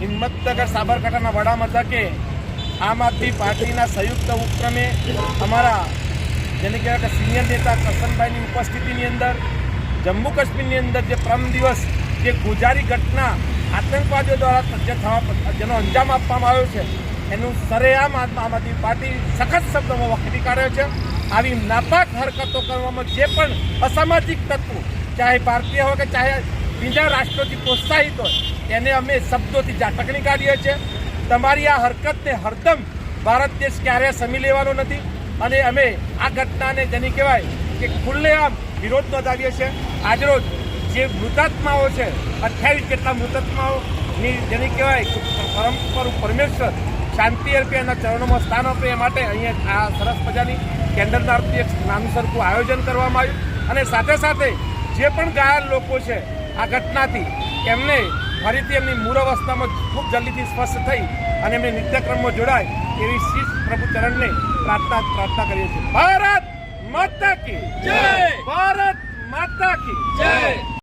જુનાગઢ સાબરકાંઠાના વડા મથકે આમ આદમી પાર્ટીના સંયુક્ત ઉપક્રમે અમારા જેને કહેવાય કે સિનિયર નેતા કરશનભાઈની ઉપસ્થિતિની અંદર, જમ્મુ કાશ્મીરની અંદર જે પ્રમ દિવસ, જે ગુજારી ઘટના આતંકવાદીઓ દ્વારા જે થવા જેનો અંજામ આપવામાં આવ્યો છે, એનું સરેઆમ આમ આમ આદમી પાર્ટી સખત શબ્દોમાં વખરી કાઢ્યો છે. આવી નાપાક હરકતો કરવામાં જે પણ અસામાજિક તત્વો, ચાહે ભારતીય હોય કે ચાહે બીજા રાષ્ટ્રોથી પ્રોત્સાહિત હોય, એને અમે શબ્દોથી ઝાટકણી કાઢીએ છીએ. તમારી આ હરકતને હરદમ ભારત દેશ ક્યારેય સમી લેવાનો નથી અને અમે આ ઘટનાને જેની કહેવાય કે ખુલ્લેઆમ વિરોધ નોંધાવીએ છીએ. આજરોજ જે મૃતાત્માઓ છે, અઠ્યાવીસ જેટલા મૃતાત્માઓની જેની કહેવાય પરમ પરમેશ્વર શાંતિ અર્પે એના ચરણોમાં સ્થાન આપે એ માટે અહીંયા આ સરસ મજાની કેન્ડલ તરફથી એક નાનું સરખું આયોજન કરવામાં આવ્યું. અને સાથે સાથે જે પણ ઘાયલ લોકો છે આ ઘટનાથી એમને ફરીથી એમની મૂળ અવસ્થામાં ખૂબ જલ્દીથી સ્પષ્ટ થઈ અને એમને નિત્યક્રમમાં જોડાય એવી શ્રી પ્રભુ ચરણને પ્રાર્થના પ્રાર્થના કરીએ છીએ. ભારત માતા કી જય! ભારત માતા કી જય!